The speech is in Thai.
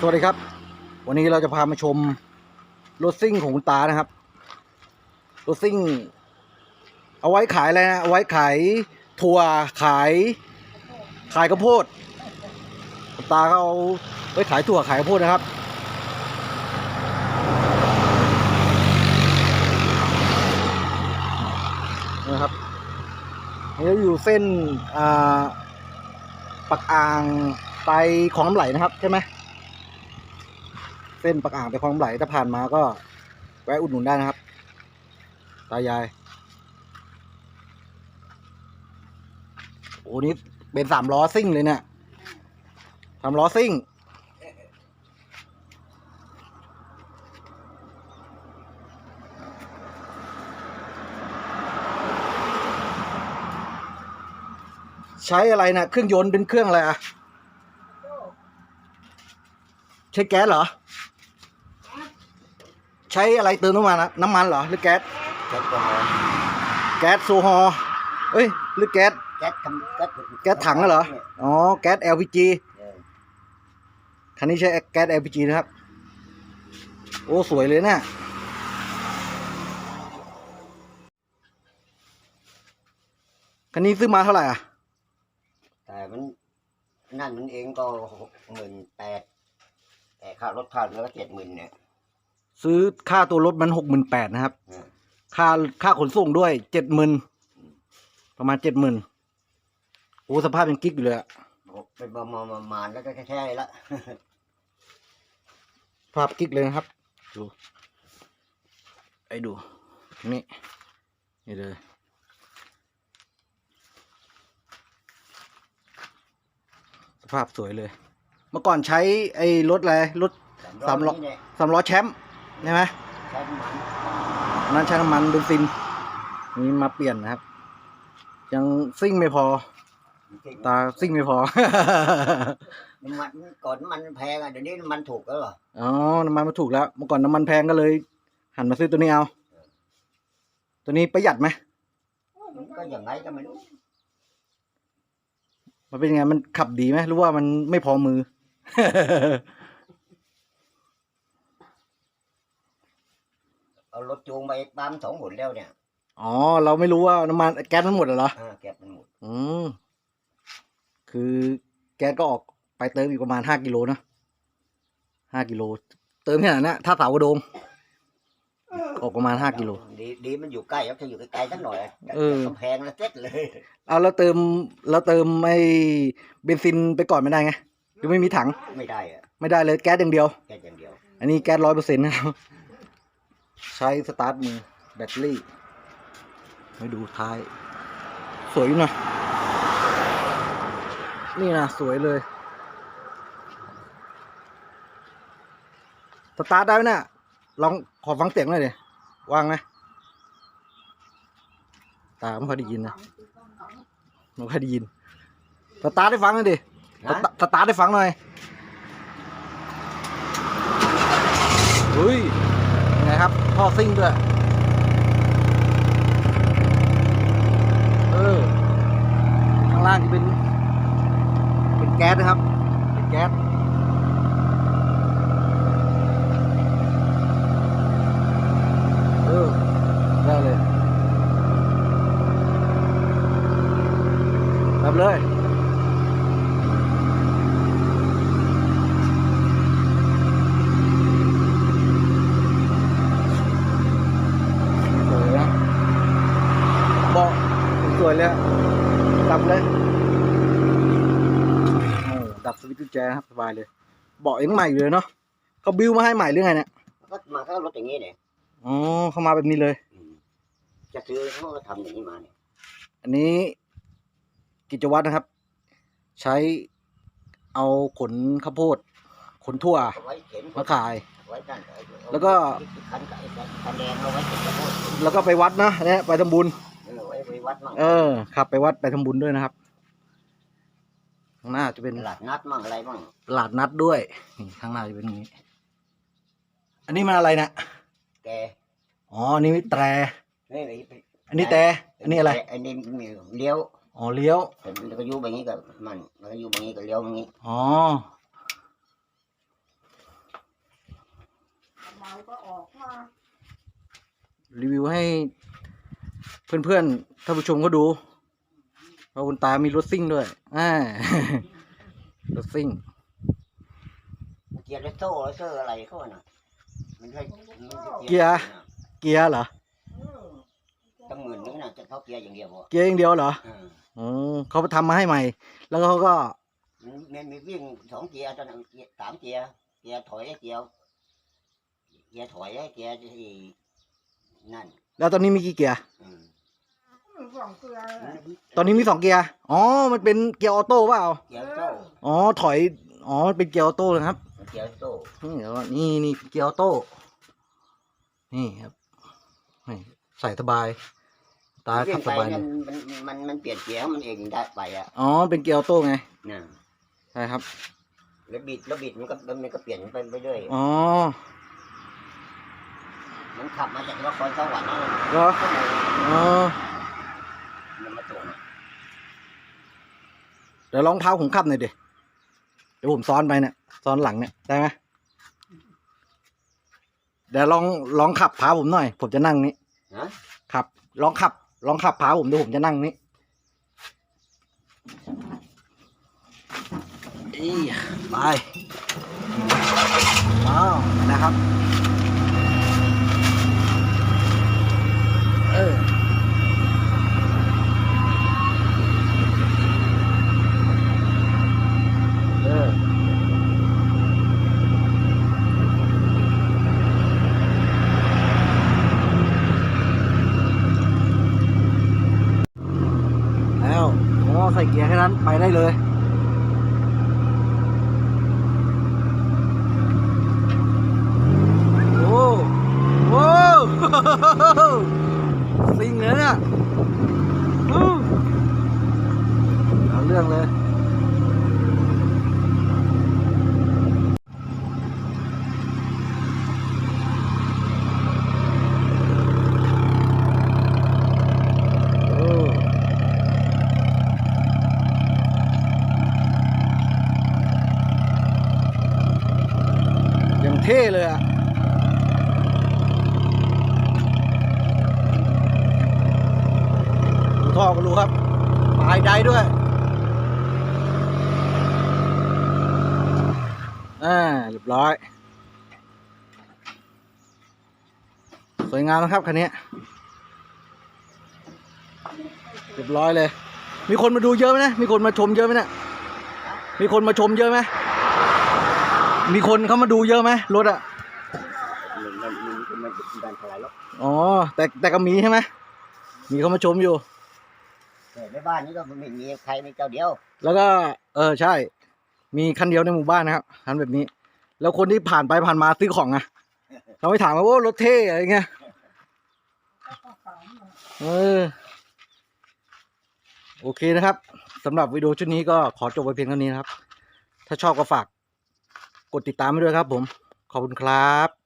สวัสดีครับ วันนี้เราจะพามาชมรถซิ่งของคุณตานะครับรถซิ่ง เอาไว้ขายอะไรนะเอาไว้ขายถั่วขายขายข้าวโพดคุณตาเขาเอาไว้ขายถั่วขายข้าวโพดนะครับนะครับนี่อยู่เส้นอ่าปักอ่างไปคลองน้ำไหลนะครับใช่ไหม ส้นปักอ่างไปคลองไหลถ้าผ่านมาก็ แวะอุดหนุนได้นะครับ ตายาย โอ้นี่เป็นสามล้อซิ่งเลยเนี่ยสามล้อซิ่งใช้อะไรนะเครื่องยนต์เป็นเครื่องอะไรอะใช้แก๊สเหรอ ใช้อะไรเติมน้ำมันะน้ำมันเหรอหรือแก๊สแก๊สก็แก๊สโซฮอล์เอ้ยหรือแก๊สแก๊สทำแก๊สแก๊สถังน่ะเหรออ๋อแก๊ส LPG คันนี้ใช้แก๊ส LPG นะครับ โอ้สวยเลยเนี่ยคันนี้ซื้อมาเท่าไหร่อะแต่มันนั่นมันเองก็หกหมื่นแปดแต่ค่ารถค่าเรือก็เจ็ดหมื่นเนี่ย ซื้อค่าตัวรถมันหกหมื่นแปดนะครับเออค่าค่าขนส่งด้วยเจ็ดหมื่นประมาณเจ็ดหมื่นโอ้สภาพยังกิ๊กอยู่เลยอะบอกเป็นประมาณประมาณแล้วก็แค่ๆละสภาพกิ๊กเลยนะครับ ดูไอ้ดู นี่ นี่เลยสภาพสวยเลย เมื่อก่อนใช้ไอ้รถอะไร รถสามล้อนี่เนี่ยสามล้อแชมป์ ใช่ไหมใช้น้ำมันอันนั้นใช้น้ำมันเบนซินนี่มาเปลี่ยนนะครับ ยังซิ่งไม่พอ ตาซิ่งไม่พอ น้ำมันก่อนน้ำมันแพงอะเดี๋ยวนี้น้ำมันถูกแล้วเหรอ อ๋อ น้ำมันมาถูกแล้ว เมื่อก่อนน้ำมันแพงก็เลย หันมาซื้อตัวนี้เอา ตัวนี้ประหยัดไหมมันก็อย่างไรก็ไม่รู้ มันเป็นยังไง มันขับดีไหมหรือว่ามันไม่พอมือ เอารถจูงไปปั๊มสองหนแล้วเนี่ยอ๋อ เราไม่รู้ว่าน้ำมันแก๊สมันหมดเหรอ อ่าแก๊สมันหมดอืม คือแก๊สก็ออกไปเติมอีกประมาณห้ากิโลนะห้ากิโล เติมที่ไหนนะถ้าเสากระโดงออกประมาณห้ากิโล ดีดีมันอยู่ใกล้แล้วถ้าอยู่ไกลๆสักหน่อยเออ กำแพงแล้วเซ็ตเลย เอาแล้วเติมแล้วเติมไอ้เบนซินไปก่อนไม่ได้ไงหรือไม่มีถังไม่ได้อะไม่ได้เลยแก๊สอย่างเดียวแก๊สอย่างเดียว อันนี้แก๊สร้อยเปอร์เซ็นต์นะครับ ใช้สตาร์ทมือแบตเตอรี่ไม่ดูท้าย สวยอยู่นะนี่นะสวยเลย สตาร์ทได้ไหมเนี่ยลองขอฟังเสียงหน่อยดิวางไหมตาไม่ค่อยได้ยินนะไม่ค่อยได้ยินสตาร์ทได้ฟังหน่อยดิฮะสตสตาร์ทได้ฟังหน่อยเฮ้ย ยังไงครับท่อซิ่งด้วย เออ ข้างล่างจะเป็น เป็นแก๊สนะครับ เป็นแก๊ส เออ ได้เลยทำเลย สวยนะเบอก สวยเลยอะดับเลยโอ้ดับสวิตช์กุญแจครับสบายเลยเบาะยังใหม่อยู่เลยเนาะเขาบิวมาให้ใหม่หรือไงเนี่ยก็มาก็รถอย่างนี้เนี่ยอ๋อเข้ามาแบบนี้เลยอืมจะซื้อเขาก็ทำอย่างนี้มาเนี่ยอันนี้กิจวัตรนะครับ ใช้เอาขนข้าวโพดขนทั่วเอาไว้เข็นมาขาย ไว้ตั้งแล้วก็ คันกับไอ้คันแดงเอาไว้เข็นกระโดดแล้วก็ไปวัดนะเนี่ยไปทำบุญ เออไว้ไปวัดมั่งเออขับไปวัดไปทำบุญด้วยนะครับข้างหน้าจะเป็นตลาดนัดมั่งอะไรมั่งตลาดนัดด้วยนี่ข้างหน้าจะเป็นอย่างนี้ อันนี้มันอะไรนะแกอ๋ออันนี้แตรเฮ้ยไอันนี้แต่อันนี้อะไรอันนี้มีเลี้ยวอ๋อเลี้ยวมันก็อยู่แบบนี้กับมันมันก็อยู่แบบนี้กับเลี้ยวแบบนี้อ๋อเราก็ออกมารีวิวให้ เพื่อนๆท่านผู้ชมเขาดูว่าคุณตามีรถซิ่งด้วยอ่ารถซิ่งเกียร์เลสโซ่เลสเซอร์อะไรเขาน่ะมันใช่มันไม่ใช่เกียร์เกียร์เหรอเออตั้งหมื่นนึงน่ะจะเข้าเกียร์อย่างเดียวพอเกียร์อย่างเดียวเหรออ่าอ๋อเขาทำมาให้ใหม่ แล้วเขาก็มันมันมีวิ่งสองเกียร์ตอนนั้นเกียร์สามเกียร์เกียร์ถอยเกียร์เกียร์ถอยเกียร์ที่นั่น แล้วตอนนี้มีกี่เกียร์อืมมือสองเกลือแหละตอนนี้มีสองเกียร์ อ๋อ มันเป็นเกียร์ออโต้เปล่า เกียร์โซ่อ๋อ ถอย อ๋อ มันเป็นเกียร์ออโต้นะครับ เกียร์โซ่นี่เดี๋ยวก่อนนี่นี่เกียร์ออโต้ นี่ครับนี่ใส่สบาย ตาวิ่ขังบสไปบายเลนั่ยนมันมันมันเปลี่ยนเกียร์มันเองได้ไปอะอ๋อ เป็นเกียร์ออโต้ไงน่ะใช่ครับ แล้วบิดแล้วบิดมันก็มันก็เปลี่ยนไปเรื่อยอ๋อ มันขับมาจากนครสวรรค์นั่นเหรออ๋อมันมาส่งเดี๋ยวลองเท้าผมขับหน่อยดิเดี๋ยวผมซ้อนไปเนี่ยซ้อนหลังเนี่ยได้ไหมเดี๋ยวลองลองขับพาผมหน่อย ผมจะนั่งนี้ฮะขับ ลองขับ ลองขับพาผมดูผมจะนั่งนี้อีไปว้าวนะครับ เออ เออ แล้วอ๋อใส่ เกียร์แค่นั้นไปได้เลย โอ้โหซิงเลยเนี่ยอู้เอาเรื่องเลย โอ้ยัง เท่เลยอะท่อก็รู้ครับปลายใดด้วยอ่าเรียบร้อย สวยงามนะครับคันนี้เรียบร้อยเลย มีคนมาดูเยอะไหมนะ มีคนมาชมเยอะไหมเนะ มีคนมาชมเยอะไหม มีคนเขามาดูเยอะไหมรถอะมันมันมันมันเป็นการทลายรถอ๋อ แต่แต่ก็มีใช่ไหมมีเขามาชมอยู่แต่ในบ้านนี้ก็ไม่มีใครมีเจ้าเดียว แล้วก็ เออใช่ มีคันเดียวในหมู่บ้านนะครับคันแบบนี้ แล้วคนที่ผ่านไปผ่านมาซื้อของอะเขาไม่ถามว่าโอ้รถเท่อะไรเงี้ยก็ขาวมาเออโอเคนะครับสำหรับวิดีโอชุดนี้ก็ขอจบไว้เพียงเท่านี้นะครับ ถ้าชอบก็ฝาก กดติดตามไปด้วยครับผม ขอบคุณครับ